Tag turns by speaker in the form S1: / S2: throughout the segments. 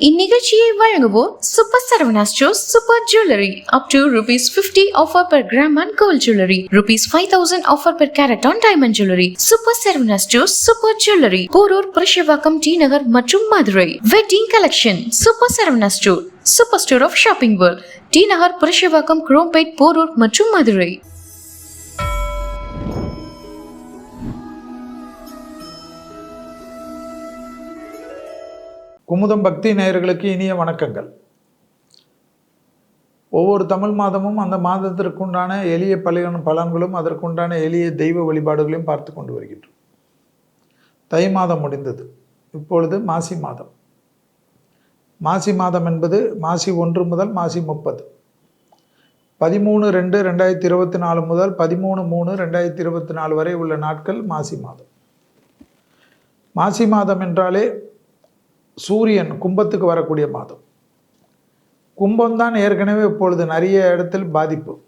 S1: இந்நிகழ்ச்சியை வழங்குவோர் super Saravana store super jewellery up to rupees fifty offer per gram and gold jewellery rupees five thousand offer per carat on diamond jewellery super Saravana store super jewellery Porur Purasawalkam T Nagar மற்றும் Madurai wedding collection super Saravana store super store of shopping world T Nagar Purasawalkam Chromepet Porur மற்றும் மதுரை
S2: குமுதம் பக்தி நேயர்களுக்கு இனிய வணக்கங்கள். ஒவ்வொரு தமிழ் மாதமும் அந்த மாதத்திற்குண்டான எளிய பலன் பலன்களும் அதற்குண்டான எளிய தெய்வ வழிபாடுகளையும் பார்த்து கொண்டு வருகின்றோம். தை மாதம் முடிந்தது. இப்பொழுது மாசி மாதம். மாசி மாதம் என்பது மாசி ஒன்று முதல் மாசி முப்பது. பதிமூணு ரெண்டு ரெண்டாயிரத்தி இருபத்தி நாலு முதல் பதிமூணு மூணு ரெண்டாயிரத்தி இருபத்தி நாலு வரை உள்ள நாட்கள் மாசி மாதம். மாசி மாதம் என்றாலே சூரியன் கும்பத்துக்கு வரக்கூடிய மாதம். கும்பம்தான் ஏற்கனவே இப்பொழுது நிறைய இடத்தில் பாதிப்பு.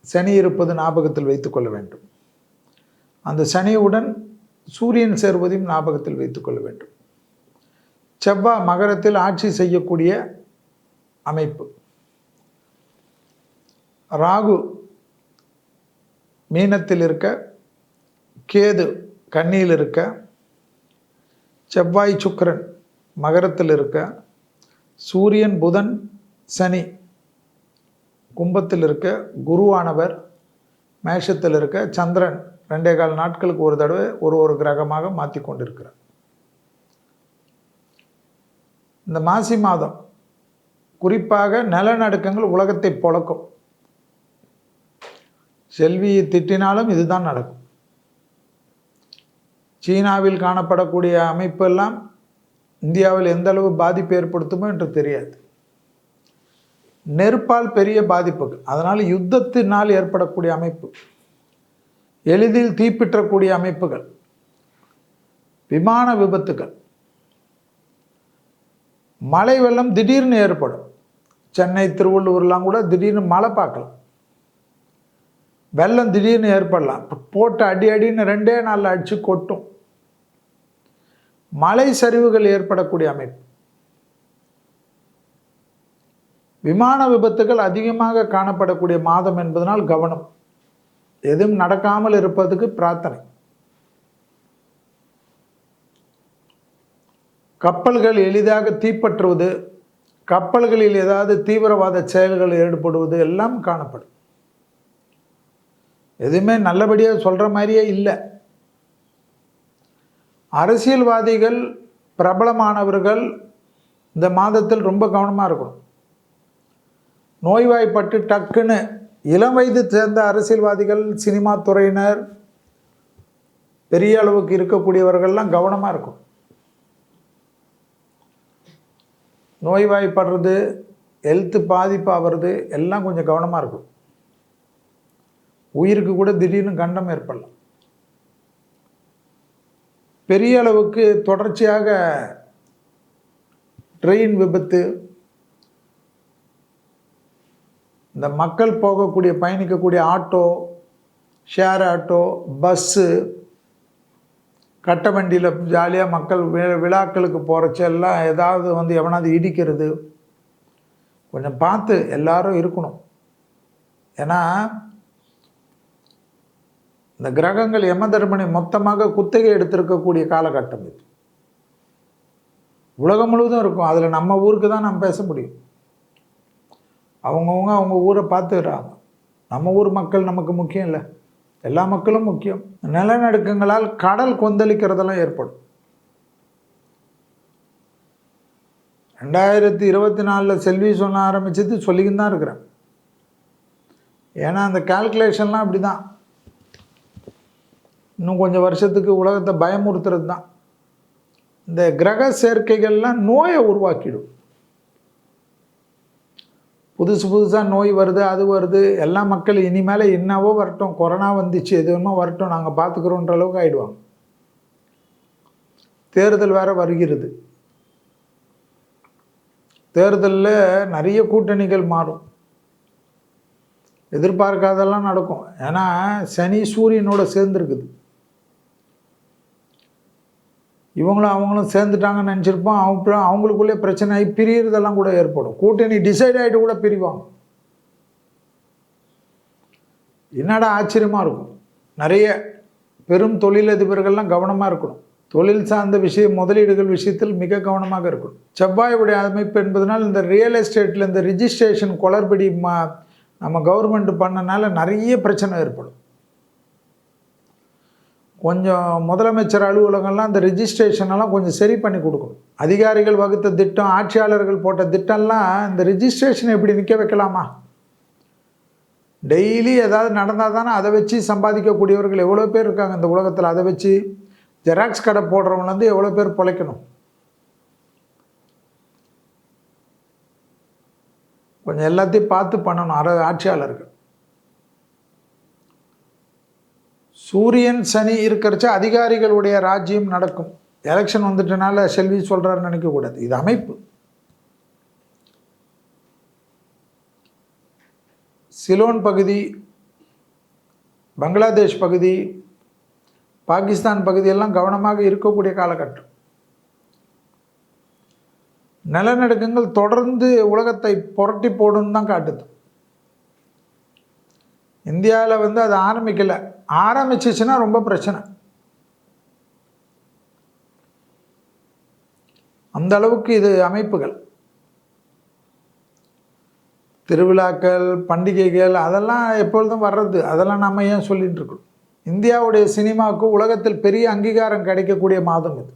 S2: சனி இருப்பது ஞாபகத்தில் வைத்துக்கொள்ள வேண்டும். அந்த சனியுடன் சூரியன் சேர்வதையும் ஞாபகத்தில் வைத்துக்கொள்ள வேண்டும். செவ்வாய் மகரத்தில் ஆட்சி செய்யக்கூடிய அமைப்பு. ராகு மீனத்தில் இருக்க கேது கன்னியில் இருக்க செவ்வாய் சுக்கிரன் மகரத்தில் இருக்க சூரியன் புதன் சனி கும்பத்தில் இருக்க குருவானவர் மேஷத்தில் இருக்க சந்திரன் ரெண்டே கால் நாட்களுக்கு ஒரு தடவை ஒரு ஒரு கிரகமாக மாற்றி கொண்டிருக்கிறார். இந்த மாசி மாதம் குறிப்பாக நிலநடுக்கங்கள் உலகத்தை பொழக்கும். செல்வியை திட்டினாலும் இதுதான் நடக்கும். சீனாவில் காணப்படக்கூடிய அமைப்பு எல்லாம் இந்தியாவில் எந்த அளவு பாதிப்பு ஏற்படுத்துமோ என்று தெரியாது. நெருப்பால் பெரிய பாதிப்புகள். அதனால் யுத்தத்தினால் ஏற்படக்கூடிய அமைப்பு. எளிதில் தீப்பிற்றக்கூடிய அமைப்புகள். விமான விபத்துகள். மழை வெள்ளம் திடீர்னு ஏற்படும். சென்னை திருவள்ளூர்லாம் கூட திடீர்னு மழை பார்க்கலாம். வெள்ளம் திடீர்னு ஏற்படலாம். போட்டு அடி அடின்னு ரெண்டே நாளில் அடித்து கொட்டும். மலை சரிவுகள் ஏற்படக்கூடிய அமைப்பு. விமான விபத்துகள் அதிகமாக காணப்படக்கூடிய மாதம் என்பதனால் கவனம். எதுவும் நடக்காமல் இருப்பதுக்கு பிரார்த்தனை. கப்பல்கள் எளிதாக தீப்பற்றுவது கப்பல்களில் ஏதாவது தீவிரவாத செயல்கள் ஈடுபடுவது எல்லாம் காணப்படும். எதுவுமே நல்லபடியாக சொல்கிற மாதிரியே இல்லை. அரசியல்வாதிகள் பிரபலமானவர்கள் இந்த மாதத்தில் ரொம்ப கவனமாக இருக்கணும். நோய்வாய்ப்பட்டு டக்குன்னு இளம் வயது சேர்ந்த அரசியல்வாதிகள் சினிமா துறையினர் பெரிய அளவுக்கு இருக்கக்கூடியவர்கள்லாம் கவனமாக இருக்கும் நோய்வாய்ப்படுறது ஹெல்த்து பாதிப்பு ஆகிறது எல்லாம் கொஞ்சம் கவனமாக இருக்கும் உயிருக்கு கூட திடீர்னு கண்டம் ஏற்படலாம். பெரிய அளவுக்கு தொடர்ச்சியாக ட்ரெயின் விபத்து இந்த மக்கள் போகக்கூடிய பயணிக்கக்கூடிய ஆட்டோ ஷேர் ஆட்டோ பஸ்ஸு கட்ட வண்டியில் ஜாலியாக மக்கள் வி விழாக்களுக்கு போகிறச்செல்லாம் ஏதாவது வந்து எவனாவது இடிக்கிறது கொஞ்சம் பார்த்து எல்லாரும் இருக்கணும். ஏன்னா இந்த கிரகங்கள் யம தர்மனை மொத்தமாக குத்தகை எடுத்திருக்கக்கூடிய காலகட்டம் இது. உலகம் முழுவதும் இருக்கும். அதில் நம்ம ஊருக்கு தான் நம்ம பேச முடியும். அவங்கவுங்க அவங்க ஊரை பார்த்துக்கிறாங்க. நம்ம ஊர் மக்கள் நமக்கு முக்கியம் இல்லை. எல்லா மக்களும் முக்கியம். நிலநடுக்கங்களால் கடல் கொந்தளிக்கிறதெல்லாம் ஏற்படும். ரெண்டாயிரத்தி இருபத்தி நாலில் செல்வி சொல்ல ஆரம்பிச்சது சொல்லிக்கின்னு தான் இருக்கிறேன். ஏன்னா அந்த கால்குலேஷன்லாம் அப்படி தான் இன்னும் கொஞ்சம் வருஷத்துக்கு உலகத்தை பயமுறுத்துறது தான். இந்த கிரக சேர்க்கைகள்லாம் நோயை உருவாக்கிடும். புதுசு புதுசாக நோய் வருது அது வருது எல்லா மக்கள் இனிமேல் என்னவோ வரட்டும் கொரோனா வந்துச்சு எதுவுமோ வரட்டும் நாங்கள் பார்த்துக்குறோன்ற அளவுக்கு ஆகிடுவாங்க தேர்தல் வேற வருகிறது. தேர்தலில் நிறைய கூட்டணிகள் மாறும். எதிர்பார்க்காதெல்லாம் நடக்கும். ஏன்னா சனி சூரியனோட சேர்ந்துருக்குது. இவங்களும் அவங்களும் சேர்ந்துட்டாங்கன்னு நினச்சிருப்போம். அவங்க அவங்களுக்குள்ளே பிரச்சனை ஆகி பிரியறதெல்லாம் கூட ஏற்படும். கூட்டணி டிசைட் ஆகிட்டு கூட பிரிவாங்க. என்னடா ஆச்சரியமாக இருக்கும். நிறைய பெரும் தொழிலதிபர்கள்லாம் கவனமாக இருக்கணும். தொழில் சார்ந்த விஷயம் முதலீடுகள் விஷயத்தில் மிக கவனமாக இருக்கணும். செவ்வாயுடைய அமைப்பு என்பதனால் இந்த ரியல் எஸ்டேட்டில் இந்த ரிஜிஸ்ட்ரேஷன் குளறுபடி மா நம்ம கவர்மெண்ட் பண்ணனால நிறைய பிரச்சனை ஏற்படும். கொஞ்சம் முதலமைச்சர் அலுவலகம்லாம் இந்த ரிஜிஸ்ட்ரேஷனெல்லாம் கொஞ்சம் சரி பண்ணி கொடுக்கணும். அதிகாரிகள் வகுத்த திட்டம் ஆட்சியாளர்கள் போட்ட திட்டம்லாம் இந்த ரிஜிஸ்ட்ரேஷன் எப்படி நிற்க வைக்கலாமா? டெய்லி ஏதாவது நடந்தால் தானே அதை வச்சு சம்பாதிக்கக்கூடியவர்கள் எவ்வளோ பேர் இருக்காங்க இந்த உலகத்தில்? அதை வச்சு ஜெராக்ஸ் கடை போடுறவங்கலேருந்து எவ்வளோ பேர் பிழைக்கணும்? கொஞ்சம் எல்லாத்தையும் பார்த்து பண்ணணும் அர ஆட்சியாளர்கள். சூரியன் சனி இருக்கிறச்ச அதிகாரிகளுடைய ராஜ்யம் நடக்கும். எலெக்ஷன் வந்துட்டனால செல்வி சொல்கிறாருன்னு நினைக்கக்கூடாது. இது அமைப்பு. சிலோன் பகுதி பங்களாதேஷ் பகுதி பாகிஸ்தான் பகுதியெல்லாம் கவனமாக இருக்கக்கூடிய காலகட்டம். நிலநடுக்கங்கள் தொடர்ந்து உலகத்தை புரட்டி போடுன்னு தான் காட்டுது. இந்தியாவில் வந்து அது ஆரம்பிக்கலை. ஆரம்பிச்சிச்சுன்னா ரொம்ப பிரச்சனை. அந்த அளவுக்கு இது அமைப்புகள். திருவிழாக்கள் பண்டிகைகள் அதெல்லாம் எப்பொழுதும் வர்றது அதெல்லாம் நம்ம ஏன் சொல்லிகிட்டு இருக்கோம் இந்தியாவுடைய சினிமாவுக்கு உலகத்தில் பெரிய அங்கீகாரம் கிடைக்கக்கூடிய மாதம் இது.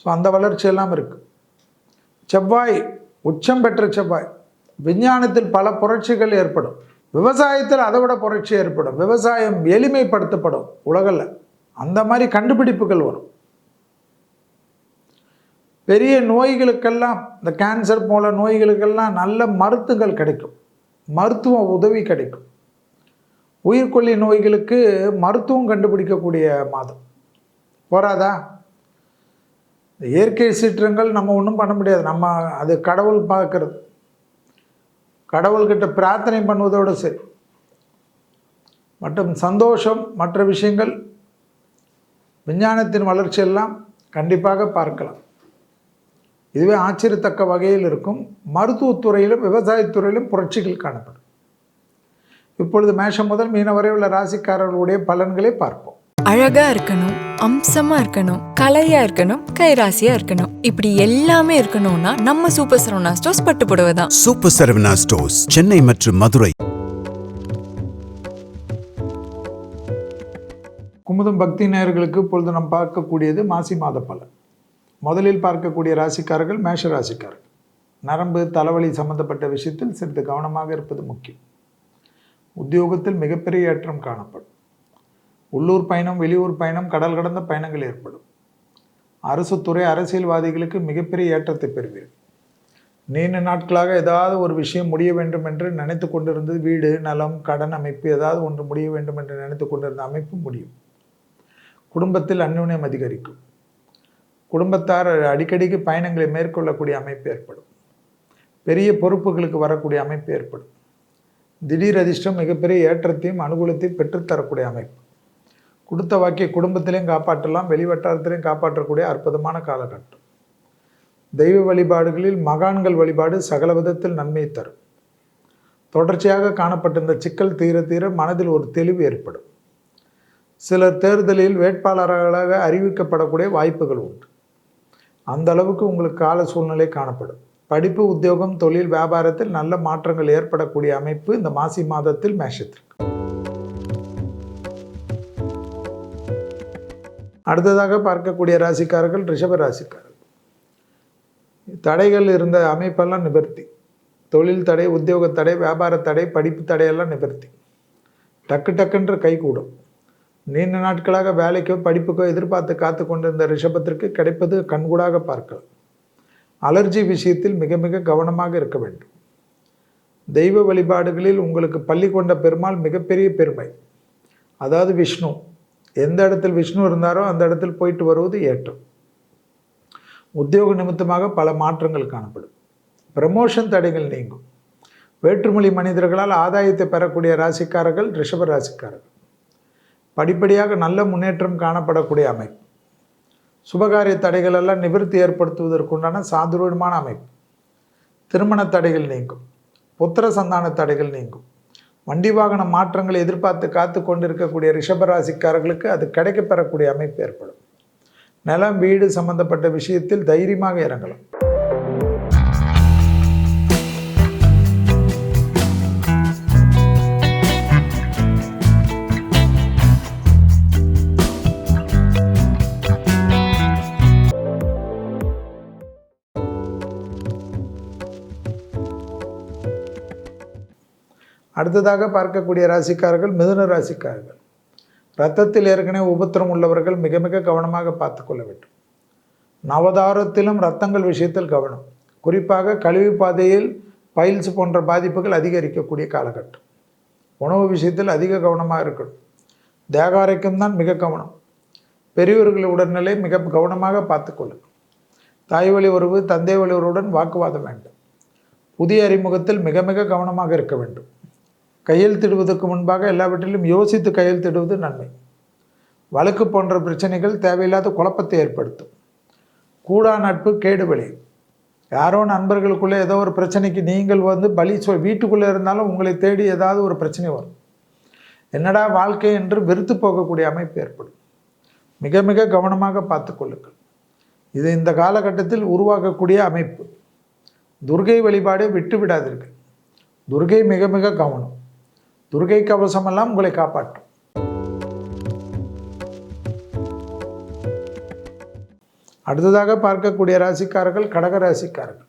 S2: ஸோ அந்த வளர்ச்சியெல்லாம் இருக்குது செவ்வாய் உச்சம் பெற்ற செவ்வாய். விஞ்ஞானத்தில் பல புரட்சிகள் ஏற்படும். விவசாயத்தில் அதை விட புரட்சி ஏற்படும். விவசாயம் எளிமைப்படுத்தப்படும் உலகில் அந்த மாதிரி கண்டுபிடிப்புகள் வரும். பெரிய நோய்களுக்கெல்லாம் இந்த கேன்சர் போல நோய்களுக்கெல்லாம் நல்ல மருத்துகள் கிடைக்கும். மருத்துவ உதவி கிடைக்கும். உயிர்கொல்லி நோய்களுக்கு மருத்துவம் கண்டுபிடிக்கக்கூடிய மாதம். போராதா இயற்கை சீற்றங்கள் நம்ம ஒன்றும் பண்ண முடியாது. நம்ம அது கடவுள் பார்க்கறது. கடவுள்கிட்ட பிரார்த்தனை பண்ணுவதோடு சரி. மற்றும் சந்தோஷம் மற்ற விஷயங்கள் விஞ்ஞானத்தின் வளர்ச்சியெல்லாம் கண்டிப்பாக பார்க்கலாம். இதுவே ஆச்சரியத்தக்க வகையில் இருக்கும். மருத்துவத்துறையிலும் விவசாயத்துறையிலும் புரட்சிகள் காணப்படும். இப்பொழுது மேஷம் முதல் மீன வரை உள்ள ராசிக்காரர்களுடைய பலன்களை பார்ப்போம்.
S3: அழகா இருக்கணும் அம்சமா இருக்கணும் கலையா இருக்கணும் கைராசியா இருக்கணும். இப்படி எல்லாமே இருக்கணும்னா நம்ம சூப்பர் சரவணா ஸ்டோர்ஸ் பட்டு புடவை தான்
S4: சூப்பர் சரவணா ஸ்டோர்ஸ் சென்னை மற்றும் மதுரை.
S2: குமுதம் பக்தி நேயர்களுக்கு இப்பொழுது நாம் பார்க்கக்கூடியது மாசி மாத பலன். முதலில் பார்க்கக்கூடிய ராசிக்காரர்கள் மேஷ ராசிக்காரர்கள். நரம்பு தலைவலி சம்பந்தப்பட்ட விஷயத்தில் சிறிது கவனமாக இருப்பது முக்கியம். உத்தியோகத்தில் மிகப்பெரிய ஏற்றம் காணப்படும். உள்ளூர் பயணம் வெளியூர் பயணம் கடல் கடந்த பயணங்கள் ஏற்படும். அரசு துறை அரசியல்வாதிகளுக்கு மிகப்பெரிய ஏற்றத்தை பெறுவீர்கள். நீண்ட நாட்களாக ஏதாவது ஒரு விஷயம் முடிய வேண்டும் என்று நினைத்து கொண்டிருந்தது. வீடு நலம் கடன் அமைப்பு ஏதாவது ஒன்று முடிய வேண்டும் என்று நினைத்து கொண்டிருந்த அமைப்பு முடியும். குடும்பத்தில் அந்யுன்யம் அதிகரிக்கும். குடும்பத்தார் அடிக்கடிக்கு பயணங்களை மேற்கொள்ளக்கூடிய அமைப்பு ஏற்படும். பெரிய பொறுப்புகளுக்கு வரக்கூடிய அமைப்பு ஏற்படும். திடீர் அதிர்ஷ்டம் மிகப்பெரிய ஏற்றத்தையும் அனுகூலத்தையும் பெற்றுத்தரக்கூடிய அமைப்பு. கொடுத்த வாக்கிய குடும்பத்திலையும் காப்பாற்றலாம் வெளிவட்டாரத்திலையும் காப்பாற்றக்கூடிய அற்புதமான காலகட்டம். தெய்வ வழிபாடுகளில் மகான்கள் வழிபாடு சகல விதத்தில் நன்மை தரும். தொடர்ச்சியாக காணப்பட்ட இந்த சிக்கல் தீர தீர மனதில் ஒரு தெளிவு ஏற்படும். சிலர் தேர்தலில் வேட்பாளர்களாக அறிவிக்கப்படக்கூடிய வாய்ப்புகள் உண்டு. அந்த அளவுக்கு உங்களுக்கு கால சூழ்நிலை காணப்படும். படிப்பு உத்தியோகம் தொழில் வியாபாரத்தில் நல்ல மாற்றங்கள் ஏற்படக்கூடிய அமைப்பு இந்த மாசி மாதத்தில் மேஷத்திற்கு. அடுத்ததாக பார்க்கக்கூடிய ராசிக்காரர்கள் ரிஷப ராசிக்காரர்கள். தடைகள் இருந்த அமைப்பெல்லாம் நிவர்த்தி. தொழில் தடை உத்தியோக தடை வியாபார தடை படிப்பு தடையெல்லாம் நிவர்த்தி. டக்கு டக்குன்ற கைகூடும் நீண்ட நாட்களாக வேலைக்கோ படிப்புக்கோ எதிர்பார்த்து காத்து கொண்டிருந்த ரிஷபத்திற்கு கிடைப்பது கண்கூடாக பார்க்கலாம். அலர்ஜி விஷயத்தில் மிக மிக கவனமாக இருக்க வேண்டும். தெய்வ வழிபாடுகளில் உங்களுக்கு பள்ளி கொண்ட பெருமாள் மிகப்பெரிய பெருமை. அதாவது விஷ்ணு. எந்த இடத்தில் விஷ்ணு இருந்தாரோ அந்த இடத்தில் போயிட்டு வருவது ஏற்றம். உத்தியோக நிமித்தமாக பல மாற்றங்கள் காணப்படும். ப்ரமோஷன் தடைகள் நீங்கும். வேற்றுமொழி மனிதர்களால் ஆதாயத்தை பெறக்கூடிய ராசிக்காரர்கள் ரிஷப ராசிக்காரர்கள். படிப்படியாக நல்ல முன்னேற்றம் காணப்படக்கூடிய அமைப்பு. சுபகாரிய தடைகள் எல்லாம் நிவர்த்தி ஏற்படுத்துவதற்குண்டான சாதுரியமான அமைப்பு. திருமண தடைகள் நீங்கும். புத்திர சந்தான தடைகள் நீங்கும். வண்டி வாகன மாற்றங்களை எதிர்பார்த்து காத்து கொண்டிருக்கக்கூடிய ரிஷபராசிக்காரர்களுக்கு அது கிடைக்கப்பெறக்கூடிய அமைப்பு ஏற்படும். நிலம் வீடு சம்பந்தப்பட்ட விஷயத்தில் தைரியமாக இறங்கலாம். அடுத்ததாக பார்க்கக்கூடிய ராசிக்காரர்கள் மிதுன ராசிக்காரர்கள். ரத்தத்தில் ஏற்கனவே உபத்திரம் உள்ளவர்கள் மிக மிக கவனமாக பார்த்து கொள்ள வேண்டும். நவதாரத்திலும் ரத்தங்கள் விஷயத்தில் கவனம். குறிப்பாக கழிவு பாதையில் பைல்ஸ் போன்ற பாதிப்புகள் அதிகரிக்கக்கூடிய காலகட்டம். உணவு விஷயத்தில் அதிக கவனமாக இருக்கணும். தேகாரைக்கும் தான் மிக கவனம். பெரியவர்கள் உடல்நிலை மிக கவனமாக பார்த்துக்கொள்ளும் தாய் வழி உறவு தந்தை வழி உறவுடன் வாக்குவாதம் வேண்டும். புதிய அறிமுகத்தில் மிக மிக கவனமாக இருக்க வேண்டும். கையெழுத்திடுவதற்கு முன்பாக எல்லாவற்றிலும் யோசித்து கையெழுத்திடுவது நன்மை. வழக்கு போன்ற பிரச்சனைகள் தேவையில்லாத குழப்பத்தை ஏற்படுத்தும். கூடா நட்பு கேடு யாரோ நண்பர்களுக்குள்ளே ஏதோ ஒரு பிரச்சனைக்கு நீங்கள் வந்து பலி சொ வீட்டுக்குள்ளே இருந்தாலும் உங்களை தேடி ஏதாவது ஒரு பிரச்சனை வரும். என்னடா வாழ்க்கை என்று வெறுத்து போகக்கூடிய அமைப்பு ஏற்படும். மிக மிக கவனமாக பார்த்துக்கொள்ளுங்கள் இது இந்த காலகட்டத்தில் உருவாக்கக்கூடிய அமைப்பு. துர்கை வழிபாடு விட்டு விடாதீர்கள். துர்கை மிக மிக கவனம். துர்கை கவசமெல்லாம் உங்களை காப்பாற்றும். அடுத்ததாக பார்க்கக்கூடிய ராசிக்காரர்கள் கடக ராசிக்காரர்கள்.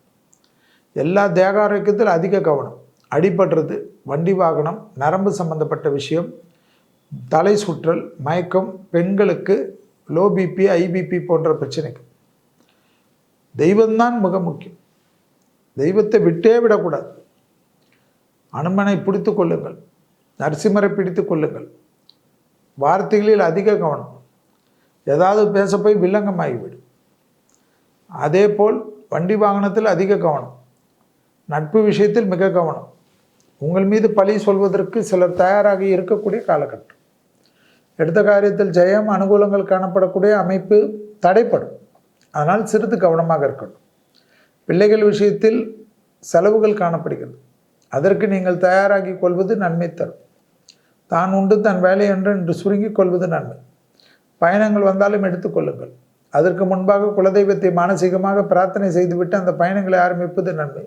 S2: எல்லா தேக ஆரோக்கியத்தில் அதிக கவனம் அடிபடுறது வண்டி வாகனம் நரம்பு சம்பந்தப்பட்ட விஷயம் தலை சுற்றல் மயக்கம் பெண்களுக்கு லோ பிபி ஐபிபி போன்ற பிரச்சனைகள். தெய்வம்தான் மிக முக்கியம். தெய்வத்தை விட்டே விடக்கூடாது. அனுமனை பிடித்து கொள்ளுங்கள். நரசிம்மரை பிடித்து கொள்ளுங்கள். வார்த்தைகளில் அதிக கவனம். ஏதாவது பேச போய் வில்லங்கமாகிவிடும். அதே போல் வண்டி வாகனத்தில் அதிக கவனம். நட்பு விஷயத்தில் மிக கவனம். உங்கள் மீது பழி சொல்வதற்கு சிலர் தயாராக இருக்கக்கூடிய காலகட்டம். எடுத்த காரியத்தில் ஜெயம் அனுகூலங்கள் காணப்படக்கூடிய அமைப்பு தடைப்படும். அதனால் சிறிது கவனமாக இருக்கணும். பிள்ளைகள் விஷயத்தில் செலவுகள் காணப்படுகிறது. அதற்கு நீங்கள் தயாராகி கொள்வது நன்மை தரும். தான் உண்டு தன் வேலை என்று என்று சுருங்கிக் கொள்வது நன்மை. பயணங்கள் வந்தாலும் எடுத்துக்கொள்ளுங்கள் அதற்கு முன்பாக குலதெய்வத்தை மானசீகமாக பிரார்த்தனை செய்துவிட்டு அந்த பயணங்களை ஆரம்பிப்பது நன்மை.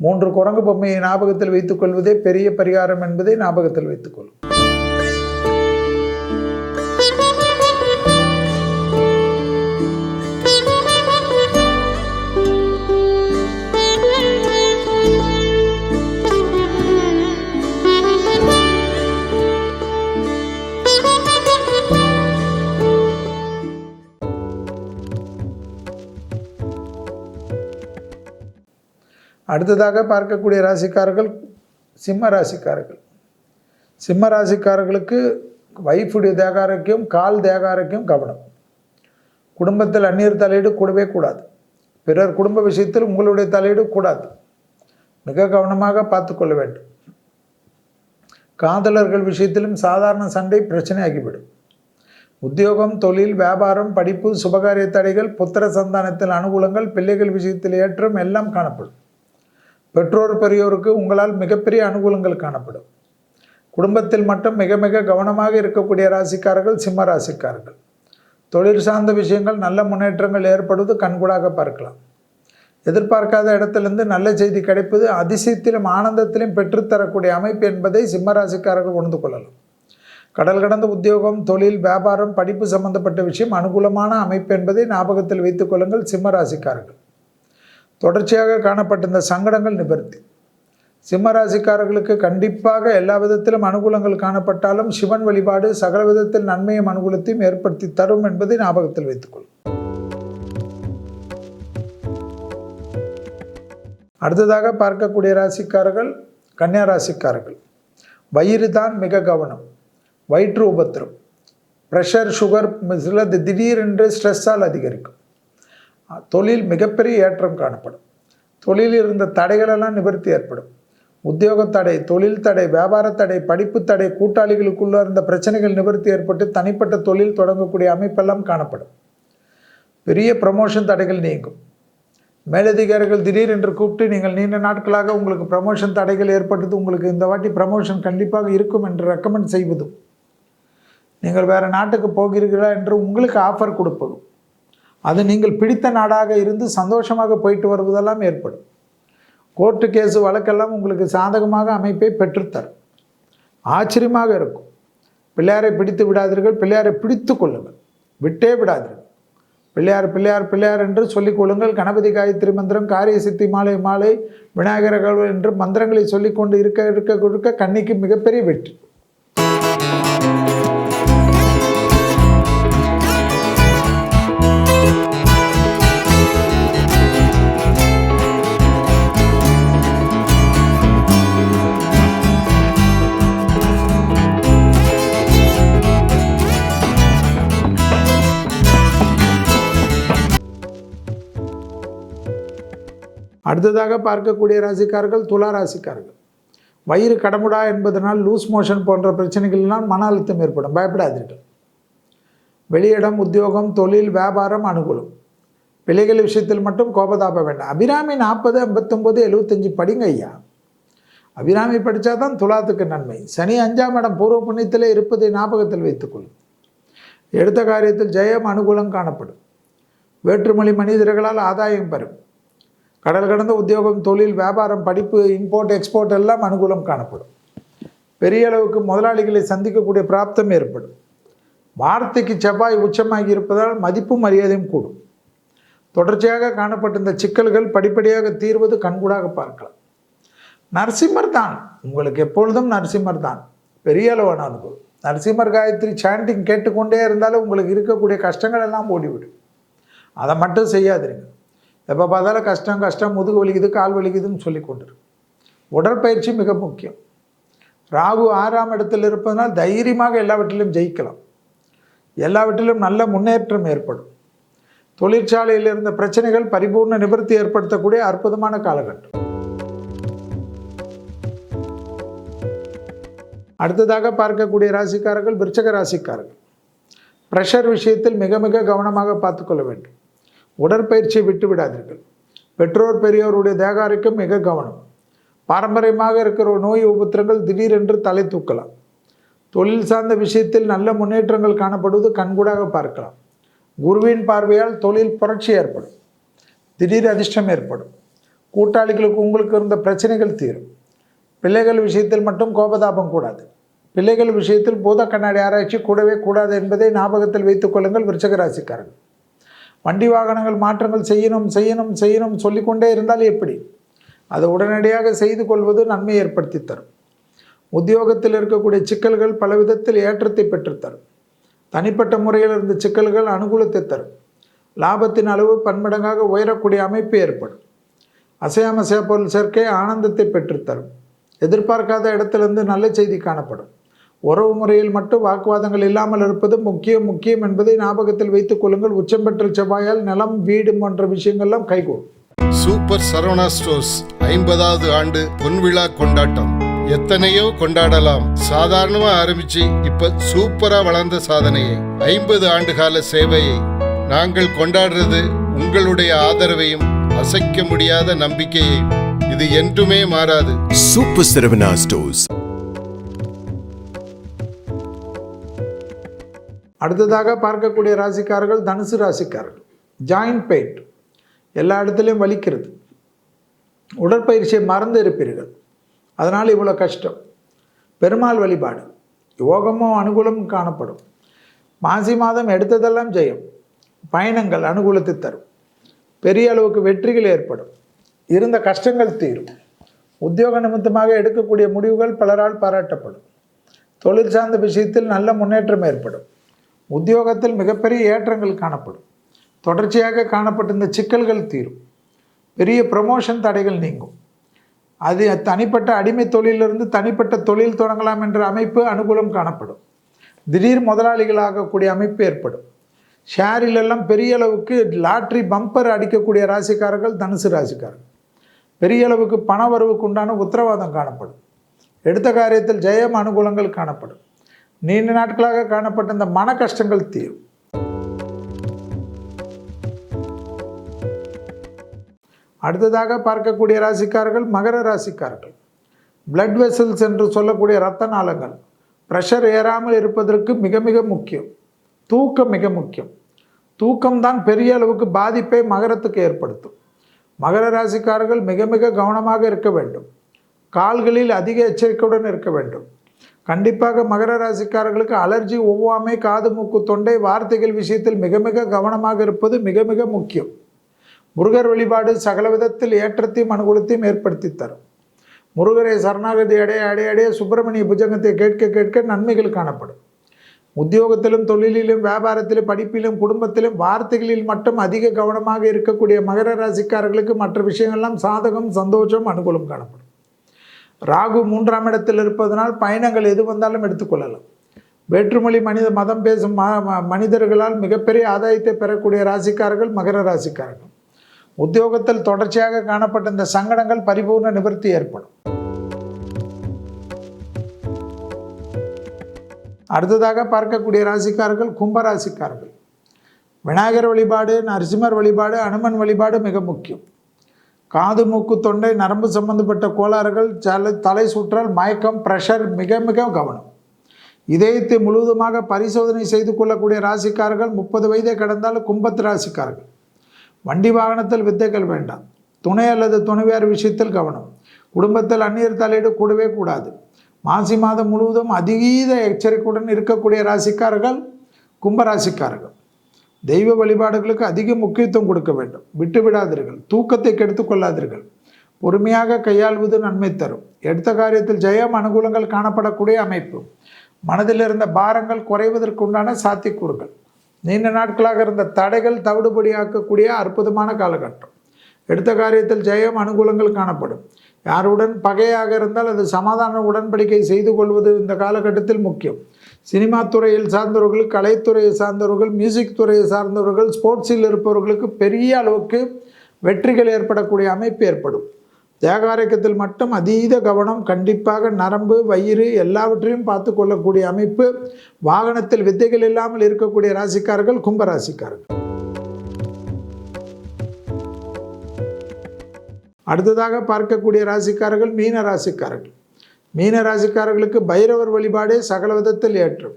S2: மூன்று குரங்கு பொம்மையை ஞாபகத்தில் வைத்துக் கொள்வதே பெரிய பரிகாரம் என்பதை ஞாபகத்தில் வைத்துக்கொள்ளும் அடுத்ததாக பார்க்கக்கூடிய ராசிக்காரர்கள் சிம்ம ராசிக்காரர்கள். சிம்ம ராசிக்காரர்களுக்கு வைஃபுடைய தேகாரக்கியம் கால் தேகாரக்கியம் கவனம். குடும்பத்தில் அந்நியர் தலையீடு கூடவே கூடாது. பிறர் குடும்ப விஷயத்தில் உங்களுடைய தலையீடு கூடாது. மிக கவனமாக பார்த்துக்கொள்ள வேண்டும். காதலர்கள் விஷயத்திலும் சாதாரண சண்டை பிரச்சனையாகிவிடும். உத்தியோகம் தொழில் வியாபாரம் படிப்பு சுபகாரிய தடைகள் புத்திர சந்தானத்தில் அனுகூலங்கள் பிள்ளைகள் விஷயத்தில் ஏற்றம் எல்லாம் காணப்படும். பெற்றோர் பெரியோருக்கு உங்களால் மிகப்பெரிய அனுகூலங்கள் காணப்படும். குடும்பத்தில் மட்டும் மிக மிக கவனமாக இருக்கக்கூடிய ராசிக்காரர்கள் சிம்ம ராசிக்காரர்கள். தொழில் சார்ந்த விஷயங்கள் நல்ல முன்னேற்றங்கள் ஏற்படுவது கண்கூடாக பார்க்கலாம். எதிர்பார்க்காத இடத்திலிருந்து நல்ல செய்தி கிடைப்பது அதிசயத்திலும் ஆனந்தத்திலும் பெற்றுத்தரக்கூடிய அமைப்பு என்பதை சிம்ம ராசிக்காரர்கள் உணர்ந்து கொள்ளலாம். கடல் கடந்த உத்தியோகம் தொழில் வியாபாரம் படிப்பு சம்பந்தப்பட்ட விஷயம் அனுகூலமான அமைப்பு என்பதை ஞாபகத்தில் வைத்துக் கொள்ளுங்கள் சிம்ம ராசிக்காரர்கள். தொடர்ச்சியாக காணப்பட்டிருந்த சங்கடங்கள் நிவர்த்தி சிம்மராசிக்காரர்களுக்கு கண்டிப்பாக எல்லா விதத்திலும் அனுகூலங்கள் காணப்பட்டாலும் சிவன் வழிபாடு சகல விதத்தில் நன்மையும் அனுகூலத்தையும் ஏற்படுத்தி தரும் என்பதை ஞாபகத்தில் வைத்துக்கொள்ளும் அடுத்ததாக பார்க்கக்கூடிய ராசிக்காரர்கள் கன்னியா ராசிக்காரர்கள். வயிறு தான் மிக கவனம். வயிற்று உபத்திரம். ப்ரெஷர் சுகர் சில திடீரென்று ஸ்ட்ரெஸ்ஸால் அதிகரிக்கும். தொழில் மிகப்பெரிய ஏற்றம் காணப்படும். தொழிலில் இருந்த தடைகளெல்லாம் நிவர்த்தி ஏற்படும். உத்தியோக தடை தொழில் தடை வியாபார தடை படிப்பு தடை கூட்டாளிகளுக்குள்ள இருந்த பிரச்சனைகள் நிவர்த்தி ஏற்பட்டு தனிப்பட்ட தொழில் தொடங்கக்கூடிய அமைப்பெல்லாம் காணப்படும். பெரிய ப்ரமோஷன் தடைகள் நீங்கும். மேலதிகாரிகள் திடீர் என்று கூப்பிட்டு நீங்கள் நீண்ட நாட்களாக உங்களுக்கு ப்ரமோஷன் தடைகள் ஏற்பட்டது உங்களுக்கு இந்த வாட்டி ப்ரமோஷன் கண்டிப்பாக இருக்கும் என்று ரெக்கமெண்ட் செய்வதும் நீங்கள் வேறு நாட்டுக்கு போகிறீர்களா என்று உங்களுக்கு ஆஃபர் கொடுப்பதும் அது நீங்கள் பிடித்த நாடாக இருந்து சந்தோஷமாக போயிட்டு வருவதெல்லாம் ஏற்படும். கோர்ட்டு கேஸு வழக்கெல்லாம் உங்களுக்கு சாதகமாக அமைப்பை பெற்றுத்தரும். ஆச்சரியமாக இருக்கும். பிள்ளையாரை பிடித்து விடாதீர்கள் பிள்ளையாரை பிடித்து கொள்ளுங்கள். விட்டே விடாதீர்கள். பிள்ளையார் பிள்ளையார் பிள்ளையார் என்று சொல்லிக் கொள்ளுங்கள். கணபதி காயத்ரி மந்திரம் காரிய சித்தி மாலை மாலை விநாயகர்கள் என்று மந்திரங்களை சொல்லிக்கொண்டு இருக்க இருக்க இருக்க கன்னிக்கு மிகப்பெரிய வெற்றி. அடுத்ததாக பார்க்கக்கூடிய ராசிக்காரர்கள் துலா ராசிக்காரர்கள். வயிறு கடமுடா என்பதனால் லூஸ் மோஷன் போன்ற பிரச்சனைகள்லாம் மன அழுத்தம் ஏற்படும். பயப்படாதீர்கள். வெளியிடம் உத்தியோகம் தொழில் வியாபாரம் அனுகூலம். பிள்ளைகள் விஷயத்தில் மட்டும் கோபதாப வேண்டாம். அபிராமி நாற்பது ஐம்பத்தொம்போது எழுபத்தஞ்சு படிங்க ஐயா. அபிராமி படித்தா தான் துலாத்துக்கு நன்மை. சனி அஞ்சாம் இடம் பூர்வ புண்ணியத்திலே இருப்பதை ஞாபகத்தில் வைத்துக்கொள்ளும். எடுத்த காரியத்தில் ஜெயம் அனுகூலம் காணப்படும். வேற்றுமொழி மனிதர்களால் ஆதாயம் பெறும். கடல் கடந்த உத்தியோகம் தொழில் வியாபாரம் படிப்பு இம்போர்ட் எக்ஸ்போர்ட் எல்லாம் அனுகூலம் காணப்படும். பெரிய அளவுக்கு முதலாளிகளை சந்திக்கக்கூடிய பிராப்தம் ஏற்படும். வார்த்தைக்கு செவ்வாய் உச்சமாகி இருப்பதால் மதிப்பும் மரியாதையும் கூடும். தொடர்ச்சியாக காணப்பட்ட இந்த சிக்கல்கள் படிப்படியாக தீர்வது கண்கூடாக பார்க்கலாம். நரசிம்மர் தான். உங்களுக்கு எப்பொழுதும் நரசிம்மர் தான். பெரிய அளவான அனுபவம். நரசிம்மர் காயத்ரி சாண்டிங் கேட்டுக்கொண்டே இருந்தாலும் உங்களுக்கு இருக்கக்கூடிய கஷ்டங்கள் எல்லாம் ஓடிவிடும். அதை மட்டும் செய்யாதீங்க. எப்போ பார்த்தாலும் கஷ்டம் கஷ்டம் முதுகு வலிக்குது கால் வலிக்குதுன்னு சொல்லி கொண்டிருக்கும். உடற்பயிற்சி மிக முக்கியம். ராகு ஆறாம் இடத்தில் இருப்பதனால் தைரியமாக எல்லாவற்றிலும் ஜெயிக்கலாம். எல்லாவற்றிலும் நல்ல முன்னேற்றம் ஏற்படும். தொழிற்சாலையில் இருந்த பிரச்சனைகள் பரிபூர்ண நிவர்த்தி ஏற்படுத்தக்கூடிய அற்புதமான காலகட்டம். அடுத்ததாக பார்க்கக்கூடிய ராசிக்காரர்கள் விருச்சக ராசிக்காரர்கள். ப்ரெஷர் விஷயத்தில் மிக மிக கவனமாக பார்த்துக்கொள்ள வேண்டும். உடற்பயிற்சியை விட்டு விடாதீர்கள். பெற்றோர் பெரியோருடைய தேகாரிக்கும் மிக கவனம். பாரம்பரியமாக இருக்கிற நோய் உபத்திரங்கள் திடீரென்று தலை தூக்கலாம். தொழில் சார்ந்த விஷயத்தில் நல்ல முன்னேற்றங்கள் காணப்படுவது கண்கூடாக பார்க்கலாம். குருவின் பார்வையால் தொழில் புரட்சி ஏற்படும். திடீர் அதிர்ஷ்டம் ஏற்படும். கூட்டாளிகளுக்கு உங்களுக்கு இருந்த பிரச்சனைகள் தீரும். பிள்ளைகள் விஷயத்தில் மட்டும் கோபதாபம் கூடாது. பிள்ளைகள் விஷயத்தில் பூத கண்ணாடி ஆராய்ச்சி கூடவே கூடாது என்பதை ஞாபகத்தில் வைத்துக் கொள்ளுங்கள் விருச்சகராசிக்காரர்கள் வண்டி வாகனங்கள் மாற்றங்கள் செய்யணும் செய்யணும் செய்யணும் சொல்லிக்கொண்டே இருந்தால் எப்படி? அதை உடனடியாக செய்து கொள்வது நன்மை ஏற்படுத்தி தரும். உத்தியோகத்தில் இருக்கக்கூடிய சிக்கல்கள் பல விதத்தில் ஏற்றத்தை பெற்றுத்தரும் தனிப்பட்ட முறையில் இருந்த சிக்கல்கள் அனுகூலத்தை தரும். லாபத்தின் அளவு பன்மடங்காக உயரக்கூடிய அமைப்பு ஏற்படும். அசையாமசையா பொருள் சேர்க்கை ஆனந்தத்தை பெற்றுத்தரும் எதிர்பார்க்காத இடத்திலிருந்து நல்ல செய்தி காணப்படும். உறவு முறையில் மட்டும் வாக்குவாதங்கள் இல்லாமல் இருப்பது முக்கியம் முக்கியம் என்பதை ஞாபகத்தில் வைத்துக் கொள்ளுங்கள். உச்சம் பெற்ற செவ்வாயால் நிலம் வீடு போன்ற விஷயங்கள்லாம் கைகூடும்.
S5: சூப்பர் சரவணா ஸ்டோர்ஸ் ஐம்பதாவது ஆண்டு பொன்விழா கொண்டாட்டம். எத்தனையோ கொண்டாடலாம். சாதாரணமா ஆரம்பிச்சு இப்ப சூப்பரா வளர்ந்த சாதனையை ஐம்பது ஆண்டு கால சேவையை நாங்கள் கொண்டாடுறது உங்களுடைய ஆதரவையும் அசைக்க முடியாத நம்பிக்கையையும். இது என்றுமே மாறாது.
S4: Super Saravana stores.
S2: அடுத்ததாக பார்க்கக்கூடிய ராசிக்காரர்கள் தனுசு ராசிக்காரர்கள். ஜாயிண்ட் பெயிண்ட் எல்லா இடத்துலையும் வலிக்கிறது. உடற்பயிற்சியை மறந்து இருப்பீர்கள். அதனால் இவ்வளோ கஷ்டம். பெருமாள் வழிபாடு. யோகமும் அனுகூலமும் காணப்படும். மாசி மாதம் எடுத்ததெல்லாம் ஜெயம். பயணங்கள் அனுகூலத்தை தரும். பெரிய அளவுக்கு வெற்றிகள் ஏற்படும். இருந்த கஷ்டங்கள் தீரும். உத்தியோக நிமித்தமாக எடுக்கக்கூடிய முடிவுகள் பலரால் பாராட்டப்படும். தொழில் சார்ந்த விஷயத்தில் நல்ல முன்னேற்றம் ஏற்படும். உத்தியோகத்தில் மிகப்பெரிய ஏற்றங்கள் காணப்படும். தொடர்ச்சியாக காணப்பட்டிருந்த சிக்கல்கள் தீரும். பெரிய ப்ரமோஷன் தடைகள் நீங்கும். அது தனிப்பட்ட அடிமை தொழிலிருந்து தனிப்பட்ட தொழில் தொடங்கலாம் என்ற அமைப்பு அனுகூலம் காணப்படும். திடீர் முதலாளிகளாகக்கூடிய அமைப்பு ஏற்படும். ஷேரிலெல்லாம் பெரிய அளவுக்கு லாட்ரி பம்பர் அடிக்கக்கூடிய ராசிக்காரர்கள் தனுசு ராசிக்காரர்கள். பெரிய அளவுக்கு பண வரவுக்கு உண்டான உத்தரவாதம் காணப்படும். எடுத்த காரியத்தில் ஜெயம் அனுகூலங்கள் காணப்படும். நீண்ட நாட்களாக காணப்பட்ட இந்த மன கஷ்டங்கள் தீரும். அடுத்ததாக பார்க்கக்கூடிய ராசிக்காரர்கள் மகர ராசிக்காரர்கள். பிளட் வெசல்ஸ் என்று சொல்லக்கூடிய இரத்த நாளங்கள். ப்ரெஷர் ஏறாமல் இருப்பதற்கு மிக மிக முக்கியம். தூக்கம் மிக முக்கியம். தூக்கம்தான் பெரிய அளவுக்கு பாதிப்பை மகரத்துக்கு ஏற்படுத்தும். மகர ராசிக்காரர்கள் மிக மிக கவனமாக இருக்க வேண்டும். கால்களில் அதிக எச்சரிக்கையுடன் இருக்க வேண்டும். கண்டிப்பாக மகர ராசிக்காரர்களுக்கு அலர்ஜி ஒவ்வாமை காது மூக்கு தொண்டை வார்த்தைகள் விஷயத்தில் மிக மிக கவனமாக இருப்பது மிக மிக முக்கியம். முருகர் வழிபாடு சகல விதத்தில் ஏற்றத்தையும் அனுகூலத்தையும் ஏற்படுத்தி தரும். முருகரை சரணாகதி அடைய அடைய அடைய சுப்பிரமணிய புஜங்கத்தை கேட்க கேட்க நன்மைகள் காணப்படும். உத்தியோகத்திலும் தொழிலிலும் வியாபாரத்திலும் படிப்பிலும் குடும்பத்திலும் வார்த்தைகளில் மட்டும் அதிக கவனமாக இருக்கக்கூடிய மகர ராசிக்காரர்களுக்கு மற்ற விஷயங்கள்லாம் சாதகம் சந்தோஷம் அனுகூலம் காணப்படும். ராகு மூன்றாம் இடத்தில் இருப்பதனால் பயணங்கள் எது வந்தாலும் எடுத்துக்கொள்ளலாம். வேற்றுமொழி மனித மதம் பேசும் ம- மனிதர்களால் மிகப்பெரிய ஆதாயத்தை பெறக்கூடிய ராசிக்காரர்கள் மகர ராசிக்காரர்கள். உத்தியோகத்தில் தொடர்ச்சியாக காணப்பட்ட இந்த சங்கடங்கள் பரிபூர்ண நிவர்த்தி ஏற்படும். அடுத்ததாக பார்க்கக்கூடிய ராசிக்காரர்கள் கும்ப ராசிக்காரர்கள். விநாயகர் வழிபாடு நரசிம்மர் வழிபாடு அனுமன் வழிபாடு மிக முக்கியம். காது மூக்கு தொண்டை நரம்பு சம்பந்தப்பட்ட கோளாறுகள் தலை தலை சுற்றல் மயக்கம் ப்ரெஷர் மிக மிக கவனம். இதயத்தை முழுவதுமாக பரிசோதனை செய்து கொள்ளக்கூடிய ராசிக்காரர்கள் முப்பது வயதை கடந்தால் கும்பத்து ராசிக்காரர்கள். வண்டி வாகனத்தில் வித்தைகள் வேண்டாம். துணை அல்லது துணைவியார் விஷயத்தில் கவனம். குடும்பத்தில் அந்நியர் தலையீடு கூடவே கூடாது. மாசி மாதம் முழுவதும் அதீத எச்சரிக்கையுடன் இருக்கக்கூடிய ராசிக்காரர்கள் கும்பராசிக்காரர்கள். தெய்வ வழிபாடுகளுக்கு அதிக முக்கியத்துவம் கொடுக்க வேண்டும். விட்டு விடாதீர்கள். தூக்கத்தை கெடுத்துக்கொள்ளாதீர்கள் பொறுமையாக கையாள்வது நன்மை தரும். எடுத்த காரியத்தில் ஜெயம் அனுகூலங்கள் காணப்படக்கூடிய அமைப்பு. மனதில் இருந்த பாரங்கள் குறைவதற்குண்டான சாத்தியக்கூறுகள். நீண்ட நாட்களாக இருந்த தடைகள் தவிடுபடியாக்கக்கூடிய அற்புதமான காலகட்டம். எடுத்த காரியத்தில் ஜெயம் அனுகூலங்கள் காணப்படும். யாருடன் பகையாக இருந்தால் அது சமாதான உடன்படிக்கை செய்து கொள்வது இந்த காலகட்டத்தில் முக்கியம். சினிமா துறையில் சார்ந்தவர்கள் கலைத்துறையை சார்ந்தவர்கள் மியூசிக் துறையை சார்ந்தவர்கள் ஸ்போர்ட்ஸில் இருப்பவர்களுக்கு பெரிய அளவுக்கு வெற்றிகள் ஏற்படக்கூடிய அமைப்பு ஏற்படும். தேகாரக்கத்தில் மட்டும் அதீத கவனம் கண்டிப்பாக நரம்பு வயிறு எல்லாவற்றையும் பார்த்து கொள்ளக்கூடிய அமைப்பு வாகனத்தில் வித்தைகள் இல்லாமல் இருக்கக்கூடிய ராசிக்காரர்கள் கும்பராசிக்காரர்கள். அடுத்ததாக பார்க்கக்கூடிய ராசிக்காரர்கள் மீன ராசிக்காரர்கள் மீனராசிக்காரர்களுக்கு பைரவர் வழிபாடே சகல விதத்தில் ஏற்றும்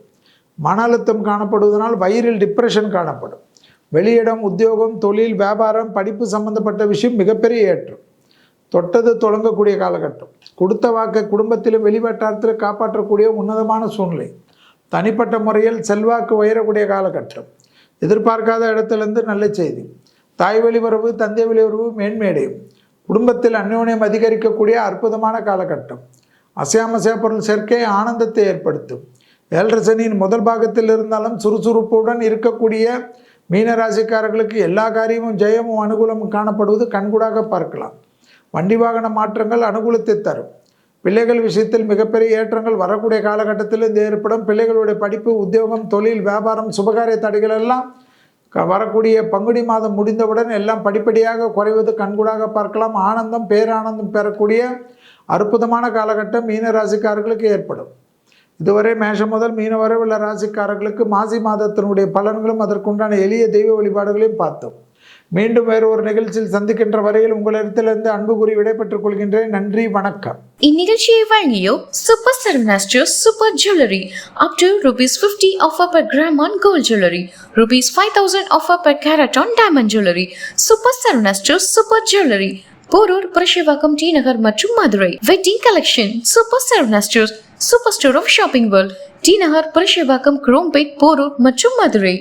S2: மன அழுத்தம் காணப்படுவதனால் வயிறில் டிப்ரெஷன் காணப்படும். வெளியிடம் உத்தியோகம் தொழில் வியாபாரம் படிப்பு சம்பந்தப்பட்ட விஷயம் மிகப்பெரிய ஏற்றம் தொட்டது தொடங்கக்கூடிய காலகட்டம். கொடுத்த வாக்கை குடும்பத்திலும் வெளிவட்டாரத்தில் காப்பாற்றக்கூடிய உன்னதமான சூழ்நிலை. தனிப்பட்ட முறையில் செல்வாக்கு உயரக்கூடிய காலகட்டம். எதிர்பார்க்காத இடத்திலிருந்து நல்ல செய்தி. தாய் வழி உறவு தந்தை வழி உறவு மேன்மேடையும். குடும்பத்தில் அந்யோன்யம் அதிகரிக்கக்கூடிய அற்புதமான காலகட்டம். அசையாமசையா பொருள் சேர்க்கை ஆனந்தத்தை ஏற்படுத்தும். ஏழரசனின் முதல் பாகத்தில் இருந்தாலும் சுறுசுறுப்புடன் இருக்கக்கூடிய மீனராசிக்காரர்களுக்கு எல்லா காரியமும் ஜெயமும் அனுகூலமும் காணப்படுவது கண்கூடாக பார்க்கலாம். வண்டி வாகன மாற்றங்கள் அனுகூலத்தை தரும். பிள்ளைகள் விஷயத்தில் மிகப்பெரிய ஏற்றங்கள் வரக்கூடிய காலகட்டத்தில் இது ஏற்படும். பிள்ளைகளுடைய படிப்பு உத்தியோகம் தொழில் வியாபாரம் சுபகாரிய தடைகள் எல்லாம் க- வரக்கூடிய பங்குனி மாதம் முடிந்தவுடன் எல்லாம் படிப்படியாக குறைவது கண்கூடாக பார்க்கலாம். ஆனந்தம் பேரானந்தம் பெறக்கூடிய அற்புதமான காலகட்டம் மீன ராசிக்காரர்களுக்கு ஏற்படும். இதுவரை மேஷம் முதல் மீன வரை உள்ள ராசிக்காரர்களுக்கு மாசி மாதத்தினுடைய பலன்களும் அதற்குண்டான எளிய தெய்வ வழிபாடுகளையும் பார்த்தோம். மீண்டும் வேறு ஒரு நிகழ்ச்சியில் சந்திக்கின்ற வரையில் உங்களிடத்திலிருந்து அன்பு கூறி விடைபெற்றுக் கொள்கின்றேன். நன்றி வணக்கம்.
S1: இந்நிகழ்ச்சியை வழங்கியோ super Saravana store super jewellery up to rupees fifty offer per gram on gold jewellery rupees five thousand offer per carat on diamond jewellery super Saravana store super jewellery Porur Purasawalkam T Nagar மற்றும் Madurai. Wedding collection super Saravana store super store of shopping world T Nagar Purasawalkam Chromepet Porur மற்றும் மதுரை.